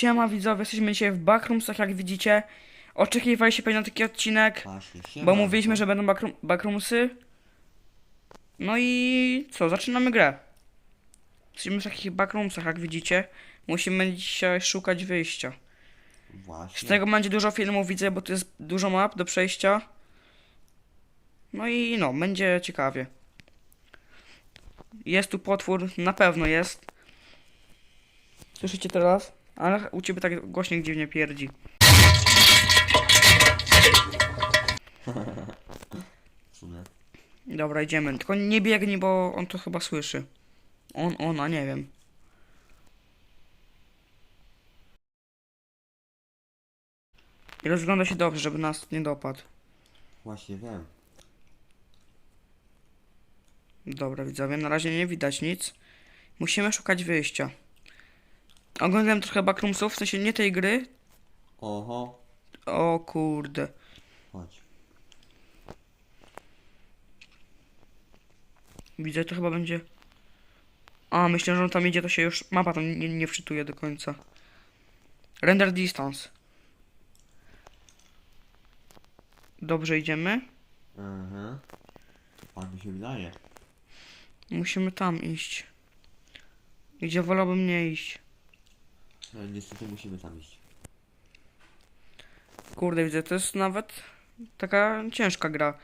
Siema widzowie, jesteśmy dzisiaj w Backroomsach, jak widzicie. Oczekiwaliście pewnie na taki odcinek, bo mówiliśmy, że będą backroom, Backroomsy. No i co, zaczynamy grę. Jesteśmy w takich Backroomsach, jak widzicie. Musimy dzisiaj szukać wyjścia. Z Właśnie. tego będzie dużo filmów, widzę, bo to jest dużo map do przejścia. No i no, będzie ciekawie. Jest tu potwór, na pewno jest. Słyszycie teraz? Ale u ciebie tak głośnik dziwnie pierdzi. Dobra, idziemy. Tylko nie biegnij, bo on to chyba słyszy. On, ona, nie wiem. I rozgląda się dobrze, żeby nas nie dopadł. Właśnie wiem. Dobra, widzowie, na razie nie widać nic. Musimy szukać wyjścia. Oglądałem trochę backroomsów, w sensie nie tej gry. Oho. O kurde. Chodź. Widzę, to chyba będzie... A, myślę, że on tam idzie, to się już... Mapa tam nie, nie wczytuje do końca. Render distance. Dobrze idziemy. Mhm. Tak mi się wydaje. Musimy tam iść. Gdzie wolałbym nie iść. No niestety musimy tam iść. Kurde, widzę, to jest nawet taka ciężka gra.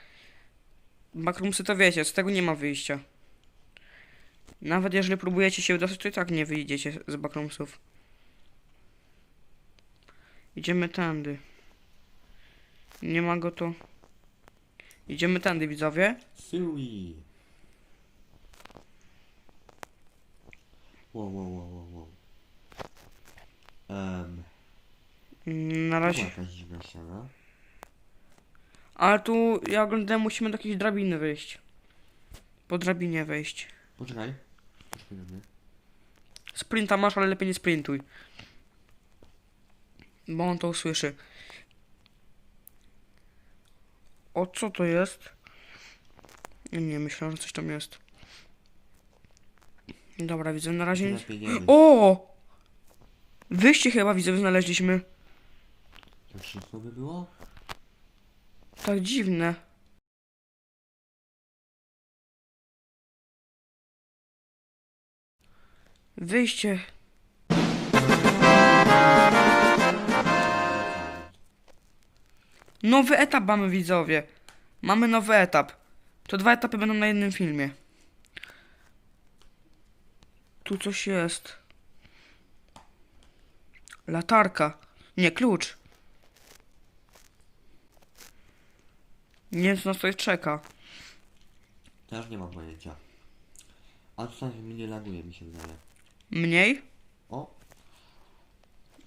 Backroomsy to wiecie, z tego nie ma wyjścia. Nawet jeżeli próbujecie się dostać, to i tak nie wyjdziecie z backroomsów. Idziemy tędy. Nie ma go to. Idziemy tędy, widzowie. Sui. Wow, wow, wow, wow. Um, Na to była razie. jakaś dziwna ściana. Ale tu, ja oglądałem, musimy do jakiejś drabiny wyjść. Po drabinie wejść. Poczekaj. Poczekaj na mnie. Sprinta masz, ale lepiej nie sprintuj. Bo on to usłyszy. O co to jest? Nie, myślałem, że coś tam jest. Dobra, widzę, na razie. O! Wyjście chyba widzę, znaleźliśmy. To wszystko by było? Tak dziwne. Wyjście. Nowy etap mamy widzowie. Mamy nowy etap. To dwa etapy będą na jednym filmie. Tu coś jest. Latarka. Nie, klucz. Nie wiem, co nas tutaj czeka. Też nie mam pojęcia. A tutaj mnie laguje, mi się wydaje. Mniej? O,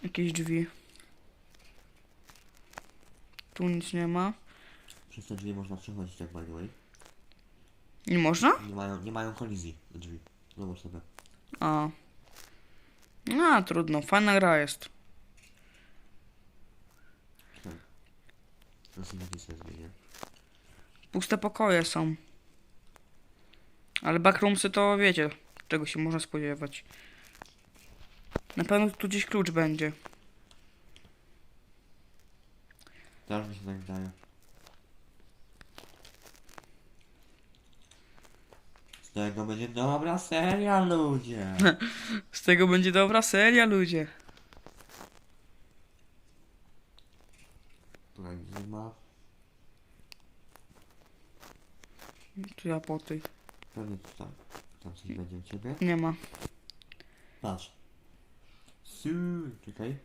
Jakieś drzwi. Tu nic nie ma. przez te drzwi można przechodzić tak by the way. Nie można? Nie mają, nie mają kolizji te drzwi. Zobacz sobie. A. No, trudno. Fajna gra jest. To sobie zmienię. Puste pokoje są. Ale backroomsy to wiecie, czego się można spodziewać. Na pewno tu gdzieś klucz będzie. Też mi się tak wydaje. Tego będzie dobra seria, ludzie. Z tego będzie dobra seria, ludzie. Tutaj nie ma. Tu ja po tej. Pewnie tu tam. Coś będzie u ciebie. Nie ma. Patrz. Su, czekaj.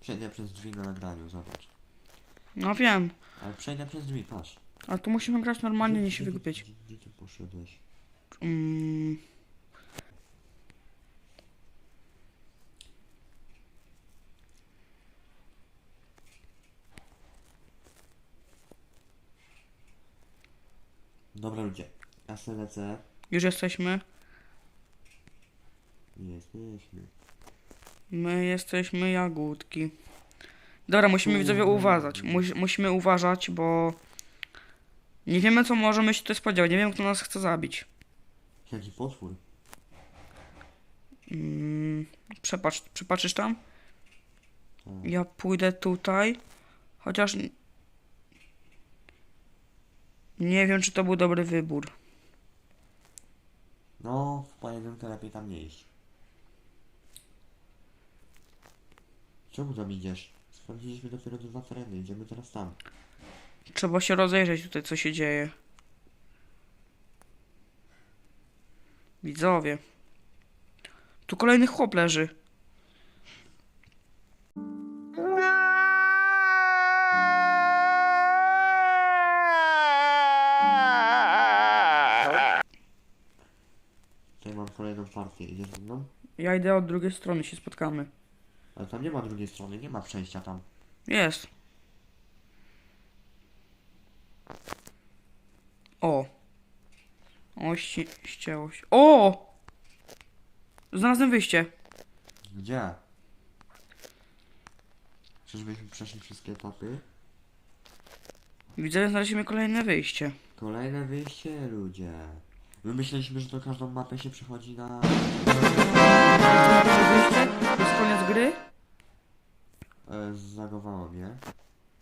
Przejdę przez drzwi na nagraniu, zobacz. No wiem. Ale przejdę przez drzwi, patrz. Ale tu musimy grać normalnie, nie się. Gdzie, gdzie ty poszedłeś? Mm. Dobra ludzie. Ja se lecę. Już jesteśmy. Jesteśmy. My jesteśmy jagódki. Dobra, musimy widzowie uważać. Mus, musimy uważać, bo nie wiemy co możemy się tutaj spodziewać. Nie wiem kto nas chce zabić. Jaki potwór? Mm, przepatrz, przepatrzysz tam? Tak. Ja pójdę tutaj, chociaż nie wiem, czy to był dobry wybór. No, w pojedynkę lepiej tam nie iść. Czemu tam idziesz? Sprawdziliśmy dopiero dwa tereny, idziemy teraz tam. Trzeba się rozejrzeć tutaj, co się dzieje. Widzowie. Tu kolejny chłop leży. Tutaj mam kolejną partię, idziesz ze mną? Ja idę od drugiej strony, się spotkamy. Ale tam nie ma drugiej strony, nie ma przejścia tam. Jest. O. O, ści ścięło się. O! Znalazłem wyjście. Gdzie? Czyżbyśmy przeszli wszystkie etapy? Widzę, znaleźliśmy kolejne wyjście. Kolejne wyjście, ludzie. My myśleliśmy, że to każdą mapę się przechodzi na... To jest koniec gry? E, zagowało mnie.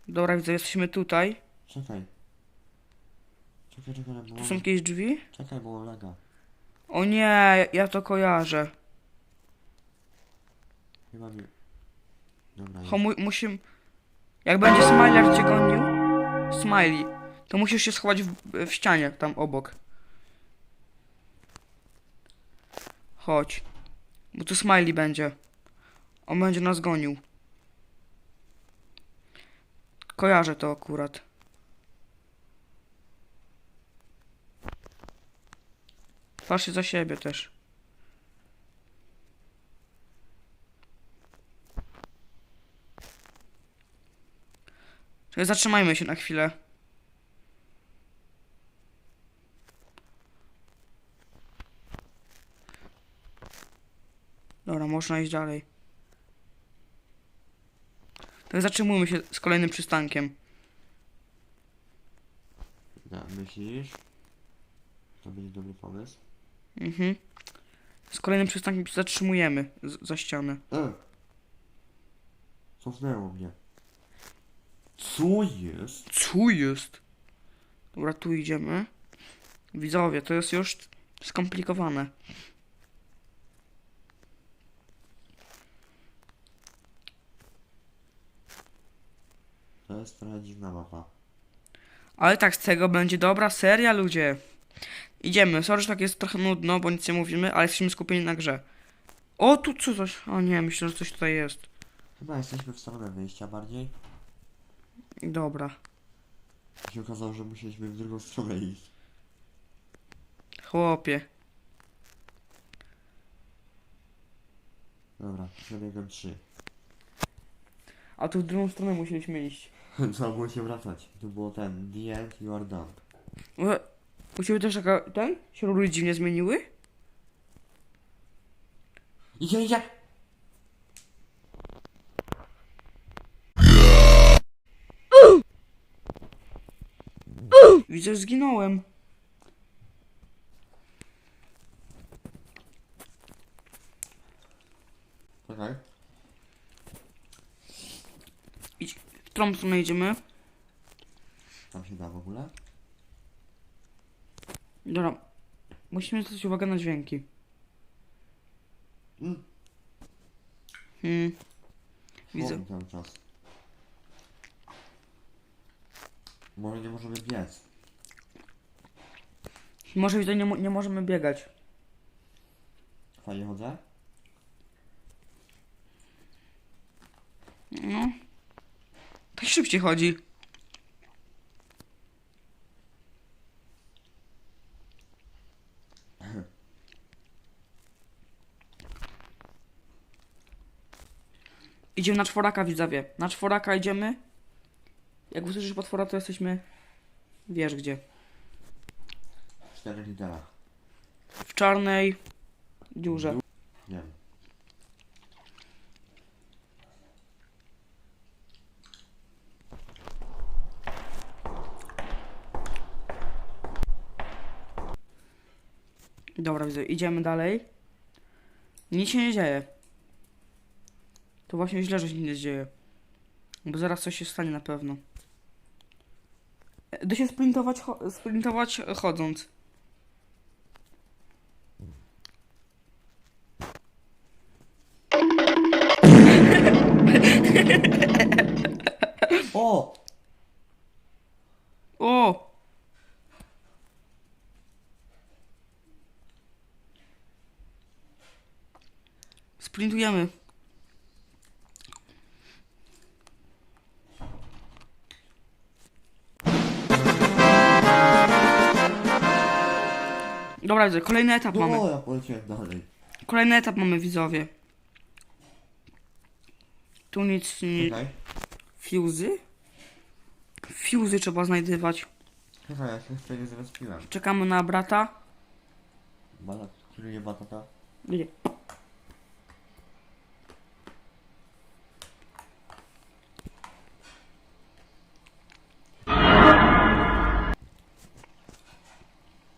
Dobra, widzę, jesteśmy tutaj. Czekaj. Czekaj, czekaj, bo Tu są jakieś drzwi? Czekaj, bo laga. O nie, ja to kojarzę. Chyba mi... Dobra, Ho, mu musimy... Jak będzie Smiler cię gonił, Smiley, to musisz się schować w, w ścianie, tam obok. Chodź. Bo tu Smiley będzie. On będzie nas gonił. Kojarzę to akurat. Patrzcie za siebie też. Czekaj, zatrzymajmy się na chwilę. Dobra, można iść dalej. Tak, zatrzymujmy się z kolejnym przystankiem. Ja, myślisz? To będzie dobry pomysł? Mhm. Z kolejnym przystankiem się zatrzymujemy z, za ścianę. E! Cofnęło mnie. Co jest? Co jest? Dobra, tu idziemy. Widzowie, to jest już skomplikowane. To jest trochę dziwna mapa. Ale tak, z tego będzie dobra seria, ludzie. Idziemy. Sorry, że tak jest trochę nudno, bo nic nie mówimy, ale jesteśmy skupieni na grze. O, tu co coś. O nie, myślę, że coś tutaj jest. Chyba jesteśmy w stronę wyjścia bardziej. Dobra. się okazało, że musieliśmy w drugą stronę iść. Chłopie. Dobra, przebiegam 3. A tu w drugą stronę musieliśmy iść. Trzeba było się wracać. Tu było ten, the end, you are done. U ciebie też taka, ten? Się rury dziwnie zmieniły? Idzie, idzie! Widzę, że zginąłem. Czekaj. W którą stronę idziemy? Tam się da w ogóle? Dobra. Musimy zwrócić uwagę na dźwięki. Mm. Hmm. Widzę. Widzę. cały czas. Może nie możemy biec. Może widzę, nie, mo- nie możemy biegać. Fajnie chodzę? No. Tak szybciej chodzi. Idziemy na czworaka, widzowie. Na czworaka idziemy. Jak usłyszysz potwora, to jesteśmy... Wiesz gdzie. W czterech literach. W czarnej dziurze. Wiem. Dobra, widzę. Idziemy dalej. Nic się nie dzieje. To właśnie źle, że się nie dzieje. Bo zaraz coś się stanie na pewno. Da się sprintować, cho- sprintować e, chodząc. O! O! Sprintujemy. Dobra, widzę, kolejny etap mamy. No, ja poleciałem dalej. Kolejny etap mamy widzowie. Tu nic nie... Czekaj. Fuzy? Fuzy trzeba znajdywać. Czekaj, ja się jeszcze nie zrespiłem. Czekamy na brata. Bala, który je batata? Gdzie?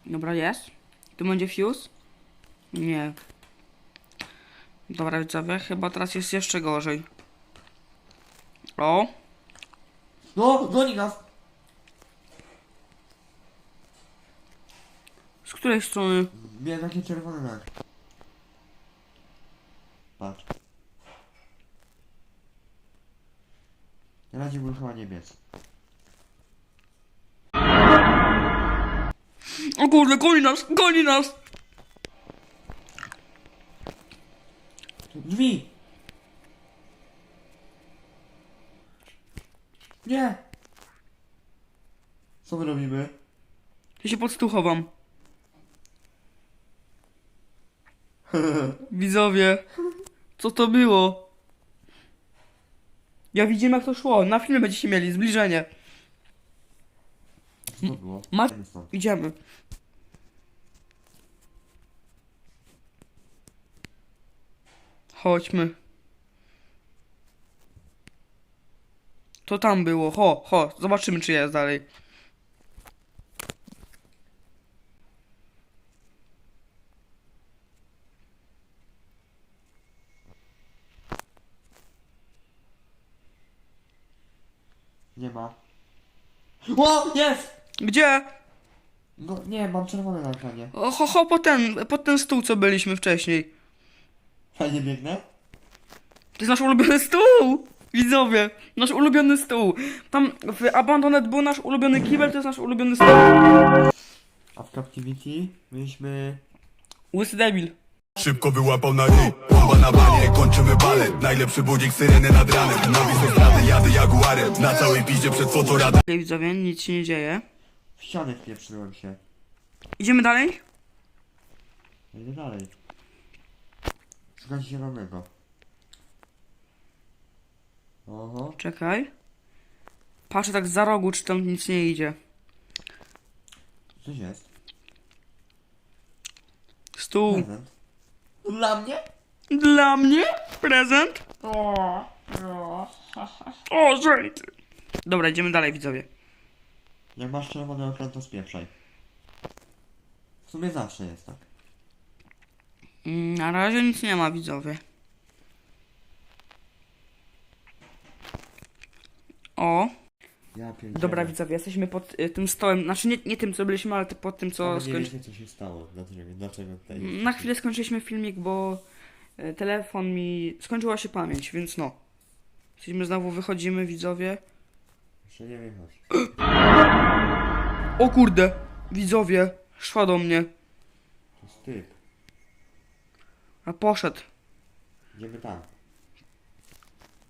Dobra, jest. Tu będzie fuse? Nie. Dobra, widzowie, chyba teraz jest jeszcze gorzej. O, No, goni nas! z której strony? Miałem takie czerwone. Patrz. Na razie był chyba O kurde, goni nas, goni nas! Drzwi! Nie! Co my robimy? Ja się pod stół chowam. Widzowie, co to było? Ja widzimy jak to szło. Na filmie będziecie mieli zbliżenie. Co było? Ma- Idziemy stąd. Idziemy. Chodźmy. To tam było. Ho, ho. Zobaczymy czy jest dalej. Nie ma. O! Jest! Gdzie? No nie, mam czerwone na ekranie. O, ho, ho, po ten, po ten stół, co byliśmy wcześniej. Fajnie biegnę? To jest nasz ulubiony stół! Widzowie, nasz ulubiony stół. Tam w Abandoned był nasz ulubiony kibel, to jest nasz ulubiony stół. A w Captivity mieliśmy... Łysy debil. Szybko wyłapał na ryj, bomba na banie, kończymy balet Najlepszy budzik, syreny nad ranem Na wisostrady jadę jaguarem Na całej piździe przed fotoradem Okej, widzowie, nic się nie dzieje. W ścianę wpieprzyłem się. Idziemy dalej? Ja Idę dalej. Szukać zielonego. Oho. Czekaj. Patrzę tak za rogu, czy tam nic nie idzie. Coś jest. Stół. Prezent. Dla mnie? Dla mnie? Prezent? O, żejty. Dobra, idziemy dalej, widzowie. Jak masz czerwony ekran, to spieprzaj. W sumie zawsze jest tak. Mm, Na razie nic nie ma, widzowie. O, Ja pierdzielę. dobra, widzowie, jesteśmy pod y, tym stołem. Znaczy, nie, nie tym, co byliśmy, ale pod tym, co Ale nie skończyliśmy. wiecie, co się stało. Dlaczego, dlaczego tutaj... Na chwilę skończyliśmy filmik, bo e, telefon mi. skończyła się pamięć, więc no. Jesteśmy znowu, wychodzimy, widzowie. Jeszcze nie wiem, chodź. O kurde! Widzowie, szła do mnie. To jest typ. A poszedł. Idziemy tam.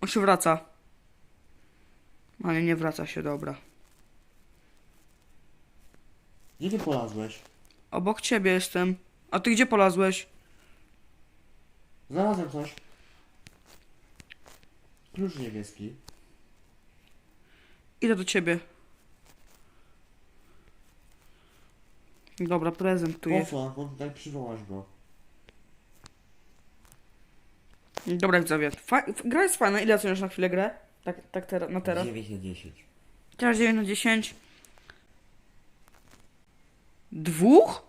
On się wraca. Ale nie wraca się, dobra. Gdzie ty polazłeś? Obok ciebie jestem. A ty gdzie polazłeś? Znalazłem coś. Klucz niebieski. Idę do ciebie. Dobra, prezent tu jest. Bo tutaj przywołasz go. Dobra, widzowie. Fa- gra jest fajna. Ile oceniasz na chwilę grę? Tak, tak teraz, na teraz? 9 na 10. Teraz 9 na 10. Dwóch?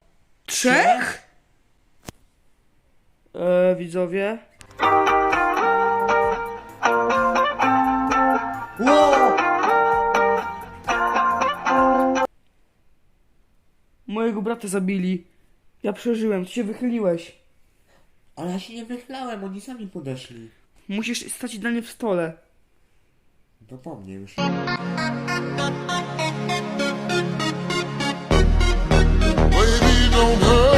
Trzech? Eee, widzowie. Mojego brata zabili. Ja przeżyłem, ty się wychyliłeś. Ale ja się nie wychylałem. oni sami podeszli. Musisz stać dla mnie w stole. To po mnie już. Baby, don't hurt.